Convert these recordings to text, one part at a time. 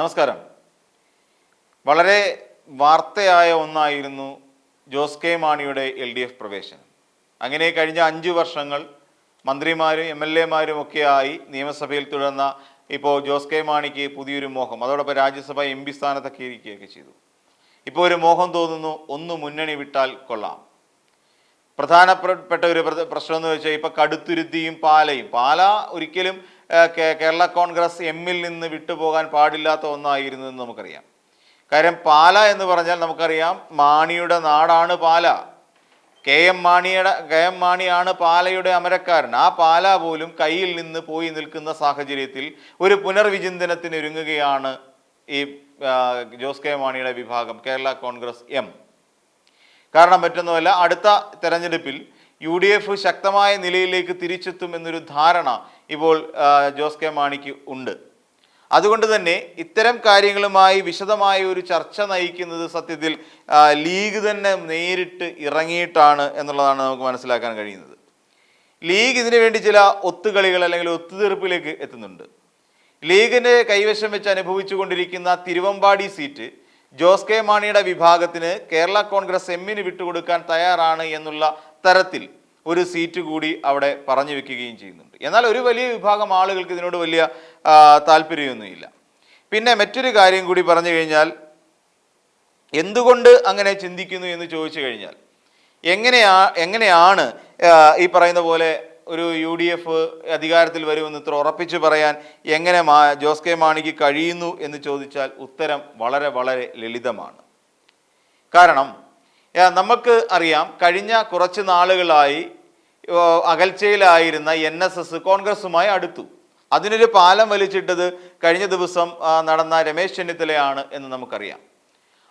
നമസ്കാരം. വളരെ വാർത്തയായ ഒന്നായിരുന്നു ജോസ് കെ മാണിയുടെ എൽ ഡി എഫ് പ്രവേശനം. അങ്ങനെ കഴിഞ്ഞ അഞ്ച് വർഷങ്ങൾ മന്ത്രിമാരും എം എൽ എമാരും ഒക്കെയായി നിയമസഭയിൽ തുടർന്ന ഇപ്പോൾ ജോസ് കെ മാണിക്ക് പുതിയൊരു മോഹം. അതോടൊപ്പം രാജ്യസഭ എം പി സ്ഥാനത്തൊക്കെ ഇരിക്കുകയൊക്കെ ചെയ്തു. ഇപ്പോൾ ഒരു മോഹം തോന്നുന്നു ഒന്ന് മുന്നണി വിട്ടാൽ കൊള്ളാം. പ്രധാനപ്പെട്ട ഒരു പ്ര- പ്രശ്നം എന്ന് വെച്ചാൽ ഇപ്പോൾ കടുത്തുരുത്തിയും പാലയും. പാല ഒരിക്കലും കേരള കോൺഗ്രസ് എമ്മിൽ നിന്ന് വിട്ടുപോകാൻ പാടില്ലാത്ത ഒന്നായിരുന്നു എന്ന് നമുക്കറിയാം. കാര്യം പാല എന്ന് പറഞ്ഞാൽ നമുക്കറിയാം മാണിയുടെ നാടാണ് പാല. കെ എം മാണിയുടെ കെ എം മാണിയാണ് പാലയുടെ അമരക്കാരൻ. ആ പാല പോലും കയ്യിൽ നിന്ന് പോയി നിൽക്കുന്ന സാഹചര്യത്തിൽ ഒരു പുനർവിചിന്തനത്തിന് ഒരുങ്ങുകയാണ് ഈ ജോസ് കെ മാണിയുടെ വിഭാഗം കേരള കോൺഗ്രസ് എം. കാരണം മറ്റൊന്നുമല്ല അടുത്ത തെരഞ്ഞെടുപ്പിൽ യു ഡി എഫ് ശക്തമായ നിലയിലേക്ക് തിരിച്ചെത്തും എന്നൊരു ധാരണ ഇപ്പോൾ ജോസ് കെ മാണിക്ക് ഉണ്ട്. അതുകൊണ്ട് തന്നെ ഇത്തരം കാര്യങ്ങളുമായി വിശദമായ ഒരു ചർച്ച നയിക്കുന്നത് സത്യത്തിൽ ലീഗ് തന്നെ നേരിട്ട് ഇറങ്ങിയിട്ടാണ് എന്നുള്ളതാണ് നമുക്ക് മനസ്സിലാക്കാൻ കഴിയുന്നത്. ലീഗ് ഇതിനു വേണ്ടി ചില ഒത്തുകളികൾ അല്ലെങ്കിൽ ഒത്തുതീർപ്പിലേക്ക് എത്തുന്നുണ്ട്. ലീഗിന്റെ കൈവശം വെച്ച് അനുഭവിച്ചു കൊണ്ടിരിക്കുന്ന തിരുവമ്പാടി സീറ്റ് ജോസ് കെ മാണിയുടെ വിഭാഗത്തിന് കേരള കോൺഗ്രസ് എമ്മിന് വിട്ടുകൊടുക്കാൻ തയ്യാറാണ് എന്നുള്ള തരത്തിൽ ഒരു സീറ്റ് കൂടി അവിടെ പറഞ്ഞു വെക്കുകയും ചെയ്യുന്നുണ്ട്. എന്നാൽ ഒരു വലിയ വിഭാഗം ആളുകൾക്ക് ഇതിനോട് വലിയ താല്പര്യമൊന്നുമില്ല. പിന്നെ മറ്റൊരു കാര്യം കൂടി പറഞ്ഞു കഴിഞ്ഞാൽ എന്തുകൊണ്ട് അങ്ങനെ ചിന്തിക്കുന്നു എന്ന് ചോദിച്ചു കഴിഞ്ഞാൽ എങ്ങനെയാ എങ്ങനെയാണ് ഈ പറയുന്ന പോലെ ഒരു യു ഡി എഫ് അധികാരത്തിൽ വരുമെന്ന് ഇത്ര ഉറപ്പിച്ചു പറയാൻ എങ്ങനെ മാ ജോസ് കെ മാണിക്ക് കഴിയുന്നു എന്ന് ചോദിച്ചാൽ ഉത്തരം വളരെ വളരെ ലളിതമാണ്. കാരണം നമുക്ക് അറിയാം കഴിഞ്ഞ കുറച്ച് നാളുകളായി അകൽച്ചയിലായിരുന്ന എൻ എസ് എസ് കോൺഗ്രസുമായി അടുത്തു. അതിനൊരു പാലം വലിച്ചിട്ടത് കഴിഞ്ഞ ദിവസം നടന്ന രമേശ് ചെന്നിത്തലയാണ് എന്ന് നമുക്കറിയാം.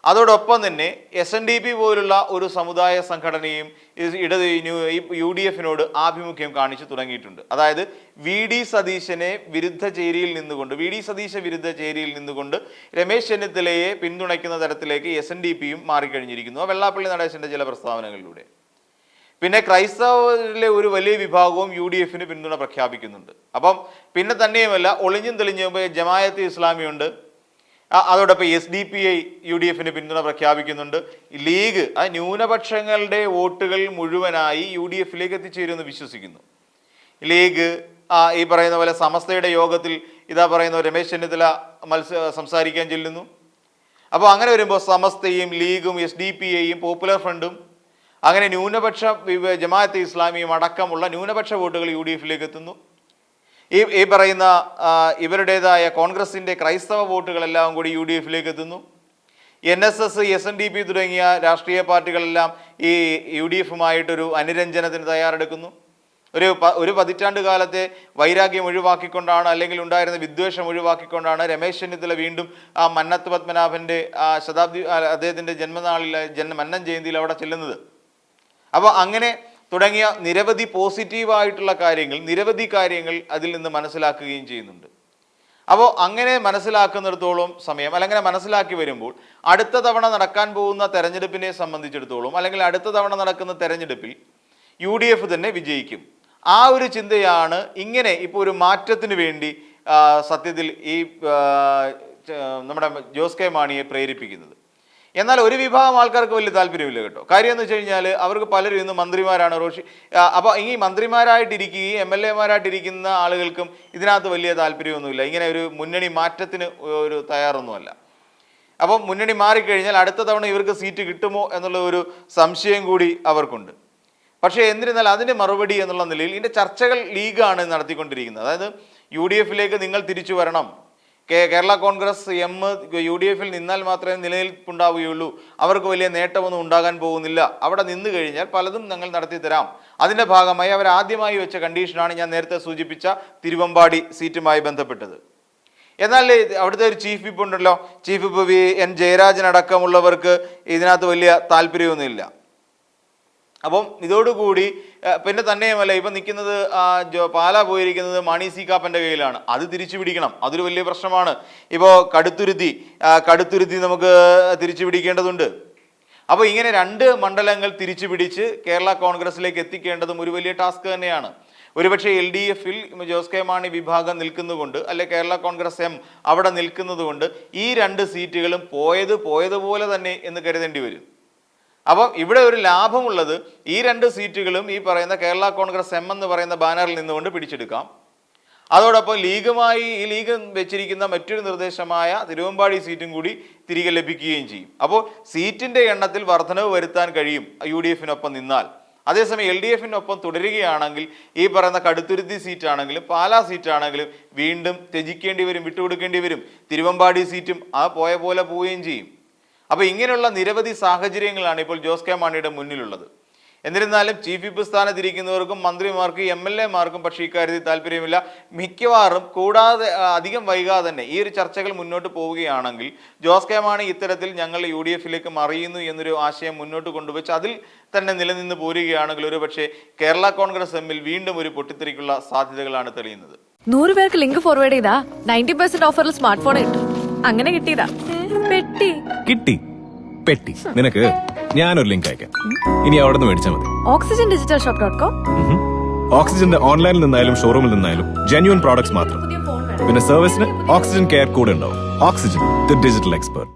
അതോടൊപ്പം തന്നെ എസ് എൻ ഡി പി പോലുള്ള ഒരു സമുദായ സംഘടനയും ഇടത് യു ഡി എഫിനോട് ആഭിമുഖ്യം കാണിച്ചു തുടങ്ങിയിട്ടുണ്ട്. അതായത് വി ഡി സതീശനെ വിരുദ്ധ ചേരിയിൽ നിന്നുകൊണ്ട് വി ഡി സതീശ വിരുദ്ധ ചേരിയിൽ നിന്നുകൊണ്ട് രമേശ് ചെന്നിത്തലയെ പിന്തുണയ്ക്കുന്ന തരത്തിലേക്ക് എസ് എൻ ഡി പിയും മാറിക്കഴിഞ്ഞിരിക്കുന്നു. വെള്ളാപ്പള്ളി നടേശന്റെ ചില പ്രസ്താവനകളിലൂടെ. പിന്നെ ക്രൈസ്തവരിലെ ഒരു വലിയ വിഭാഗവും യു ഡി എഫിന് പിന്തുണ പ്രഖ്യാപിക്കുന്നുണ്ട്. അപ്പം പിന്നെ തന്നെയുമല്ല ഒളിഞ്ഞും തെളിഞ്ഞും ജമായത്ത് ഇസ്ലാമിയുണ്ട്. അതോടൊപ്പം S D P I U D എഫിന് പിന്തുണ പ്രഖ്യാപിക്കുന്നുണ്ട്. ലീഗ് ആ ന്യൂനപക്ഷങ്ങളുടെ വോട്ടുകൾ മുഴുവനായി യു ഡി എഫിലേക്ക് എത്തിച്ചേരുമെന്ന് വിശ്വസിക്കുന്നു. ലീഗ് ഈ പറയുന്ന പോലെ സമസ്തയുടെ യോഗത്തിൽ ഇതാ പറയുന്ന രമേശ് ചെന്നിത്തല മത്സ സംസാരിക്കാൻ ചെല്ലുന്നു. അപ്പോൾ അങ്ങനെ വരുമ്പോൾ സമസ്തയും ലീഗും എസ് ഡി പി ഐയും പോപ്പുലർ ഫ്രണ്ടും അങ്ങനെ ന്യൂനപക്ഷ ജമാഅത്തെ ഇസ്ലാമിയും അടക്കമുള്ള ന്യൂനപക്ഷ വോട്ടുകൾ യു ഡി എഫിലേക്ക് എത്തുന്നു. ഈ ഈ പറയുന്ന ഇവരുടേതായ കോൺഗ്രസിന്റെ ക്രൈസ്തവ വോട്ടുകളെല്ലാം കൂടി യു ഡി എഫിലേക്ക് എത്തുന്നു. N S S S N D P തുടങ്ങിയ രാഷ്ട്രീയ പാർട്ടികളെല്ലാം ഈ യു ഡി എഫുമായിട്ടൊരു അനുരഞ്ജനത്തിന് തയ്യാറെടുക്കുന്നു. ഒരു ഒരു പതിറ്റാണ്ട് കാലത്തെ വൈരാഗ്യം ഒഴിവാക്കിക്കൊണ്ടാണ് അല്ലെങ്കിൽ ഉണ്ടായിരുന്ന വിദ്വേഷം ഒഴിവാക്കിക്കൊണ്ടാണ് രമേശ് ചെന്നിത്തല വീണ്ടും ആ മന്നത്ത് പത്മനാഭന്റെ ആ ശതാബ്ദി അദ്ദേഹത്തിന്റെ ജന്മനാളിൽ ജന്മ മന്നം ജയന്തിയിൽ അവിടെ ചെല്ലുന്നത്. അപ്പോൾ അങ്ങനെ തുടങ്ങിയ നിരവധി പോസിറ്റീവായിട്ടുള്ള കാര്യങ്ങൾ നിരവധി കാര്യങ്ങൾ അതിൽ നിന്ന് മനസ്സിലാക്കുകയും ചെയ്യുന്നുണ്ട്. അപ്പോൾ അങ്ങനെ മനസ്സിലാക്കുന്നിടത്തോളം സമയം അല്ലെങ്കിൽ മനസ്സിലാക്കി വരുമ്പോൾ അടുത്ത തവണ നടക്കാൻ പോകുന്ന തെരഞ്ഞെടുപ്പിനെ സംബന്ധിച്ചിടത്തോളം അല്ലെങ്കിൽ അടുത്ത തവണ നടക്കുന്ന തെരഞ്ഞെടുപ്പിൽ യു ഡി എഫ് തന്നെ വിജയിക്കും. ആ ഒരു ചിന്തയാണ് ഇങ്ങനെ ഇപ്പോൾ ഒരു മാറ്റത്തിന് വേണ്ടി സത്യത്തിൽ ഈ നമ്മുടെ ജോസ് കെ മാണിയെ പ്രേരിപ്പിക്കുന്നത്. എന്നാൽ ഒരു വിഭാഗം ആൾക്കാർക്ക് വലിയ താല്പര്യമില്ല കേട്ടോ. കാര്യം എന്ന് വെച്ച് കഴിഞ്ഞാൽ അവർക്ക് പലരും ഇന്ന് മന്ത്രിമാരാണ് റോഷി അപ്പോൾ ഈ മന്ത്രിമാരായിട്ടിരിക്കുകയും എം എൽ എമാരായിട്ടിരിക്കുന്ന ആളുകൾക്കും ഇതിനകത്ത് വലിയ താല്പര്യമൊന്നുമില്ല. ഇങ്ങനെ ഒരു മുന്നണി മാറ്റത്തിന് ഒരു തയ്യാറൊന്നുമല്ല. അപ്പം മുന്നണി മാറിക്കഴിഞ്ഞാൽ അടുത്ത തവണ ഇവർക്ക് സീറ്റ് കിട്ടുമോ എന്നുള്ള ഒരു സംശയം കൂടി അവർക്കുണ്ട്. പക്ഷേ എന്നിരുന്നാൽ അതിന്റെ മറുപടി എന്നുള്ള നിലയിൽ ഇതിന്റെ ചർച്ചകൾ ലീഗാണ് നടത്തിക്കൊണ്ടിരിക്കുന്നത്. അതായത് യു ഡി എഫിലേക്ക് നിങ്ങൾ തിരിച്ചു വരണം. Kerala Congress M U D എഫിൽ നിന്നാൽ മാത്രമേ നിലനിൽപ്പുണ്ടാവുകയുള്ളൂ. അവർക്ക് വലിയ നേട്ടമൊന്നും ഉണ്ടാകാൻ പോകുന്നില്ല. അവിടെ നിന്ന് കഴിഞ്ഞാൽ പലതും ഞങ്ങൾ നടത്തി തരാം. അതിന്റെ ഭാഗമായി അവർ ആദ്യമായി വെച്ച കണ്ടീഷനാണ് ഞാൻ നേരത്തെ സൂചിപ്പിച്ച തിരുവമ്പാടി സീറ്റുമായി ബന്ധപ്പെട്ടത്. എന്നാൽ അവിടുത്തെ ഒരു ചീഫ് വിപ്പ് ഉണ്ടല്ലോ. Chief whip V N Jayarajan അടക്കമുള്ളവർക്ക് ഇതിനകത്ത് വലിയ താല്പര്യമൊന്നുമില്ല. അപ്പം ഇതോടുകൂടി പിന്നെ തന്നെയുമല്ല ഇപ്പം നിൽക്കുന്നത് പാല പോയിരിക്കുന്നത് മണി സി കാപ്പന്റെ കയ്യിലാണ്. അത് തിരിച്ചു പിടിക്കണം അതൊരു വലിയ പ്രശ്നമാണ്. ഇപ്പോൾ കടുത്തുരുത്തി കടുത്തുരുത്തി നമുക്ക് തിരിച്ചു പിടിക്കേണ്ടതുണ്ട് അപ്പോൾ ഇങ്ങനെ രണ്ട് മണ്ഡലങ്ങൾ തിരിച്ചു പിടിച്ച് കേരള കോൺഗ്രസിലേക്ക് എത്തിക്കേണ്ടതും ഒരു വലിയ ടാസ്ക് തന്നെയാണ്. ഒരുപക്ഷെ എൽ ഡി എഫിൽ ജോസ് കെ മാണി വിഭാഗം നിൽക്കുന്നതുകൊണ്ട് അല്ലെ കേരള കോൺഗ്രസ് എം അവിടെ നിൽക്കുന്നതുകൊണ്ട് ഈ രണ്ട് സീറ്റുകളും പോയത് പോയതുപോലെ തന്നെ എന്ന് കരുതേണ്ടി വരും. അപ്പം ഇവിടെ ഒരു ലാഭമുള്ളത് ഈ രണ്ട് സീറ്റുകളും ഈ പറയുന്ന കേരള കോൺഗ്രസ് എം എന്ന് പറയുന്ന ബാനറിൽ നിന്നുകൊണ്ട് പിടിച്ചെടുക്കാം. അതോടൊപ്പം ലീഗുമായി ഈ ലീഗ് വെച്ചിരിക്കുന്ന മറ്റൊരു നിർദ്ദേശമായ തിരുവമ്പാടി സീറ്റും കൂടി തിരികെ ലഭിക്കുകയും ചെയ്യും. അപ്പോൾ സീറ്റിന്റെ എണ്ണത്തിൽ വർധനവ് വരുത്താൻ കഴിയും യു ഡി എഫിനൊപ്പം നിന്നാൽ. അതേസമയം എൽ ഡി എഫിനൊപ്പം തുടരുകയാണെങ്കിൽ ഈ പറയുന്ന കടുത്തുരുത്തി സീറ്റാണെങ്കിലും പാലാ സീറ്റാണെങ്കിലും വീണ്ടും ത്യജിക്കേണ്ടി വരും വിട്ടുകൊടുക്കേണ്ടി വരും. തിരുവമ്പാടി സീറ്റും ആ പോയ പോലെ പോവുകയും ചെയ്യും. അപ്പോൾ ഇങ്ങനെയുള്ള നിരവധി സാഹചര്യങ്ങളാണ് ഇപ്പോൾ ജോസ് കെ മാണിയുടെ മുന്നിലുള്ളത്. എന്നിരുന്നാലും ചീഫ് വിപ്പ് സ്ഥാനത്തിരിക്കുന്നവർക്കും മന്ത്രിമാർക്കും എം എൽ എമാർക്കും പക്ഷേ ഇക്കാര്യത്തിൽ താല്പര്യമില്ല. മിക്കവാറും കൂടാതെ അധികം വൈകാതെ തന്നെ ഈ ഒരു ചർച്ചകൾ മുന്നോട്ട് പോവുകയാണെങ്കിൽ ജോസ് കെ മാണി ഇത്തരത്തിൽ ഞങ്ങൾ യു ഡി എഫിലേക്ക് മറിയുന്നു എന്നൊരു ആശയം മുന്നോട്ട് കൊണ്ടുവച്ച് അതിൽ തന്നെ നിലനിന്ന് പോരുകയാണെങ്കിൽ ഒരു പക്ഷേ കേരള കോൺഗ്രസ് എമ്മിൽ വീണ്ടും ഒരു പൊട്ടിത്തെറിക്കുള്ള സാധ്യതകളാണ് തെളിയുന്നത്. നൂറ് പേർക്ക് ലിങ്ക് ഫോർവേഡ് ചെയ്താ നയന്റി പെർസെന്റ് ഓഫറിൽ സ്മാർട്ട് ഫോൺ കിട്ടും അങ്ങനെ കിട്ടിയതാ. പെട്ടി കിട്ടി. പെട്ടി. നിനക്ക് ഞാനൊരു ലിങ്ക് അയക്കാം. ഇനി അവിടെ നിന്ന് മേടിച്ചാൽ മതി. Oxygen digital shop dot com ഓക്സിജന്റെ ഓൺലൈനിൽ നിന്നായാലും ഷോറൂമിൽ നിന്നായാലും ജെന്യൂൻ പ്രോഡക്ട്സ് മാത്രം. പിന്നെ സർവീസിന് ഓക്സിജൻ കെയർ കൂടെ ഉണ്ടാവും. Oxygen the digital expert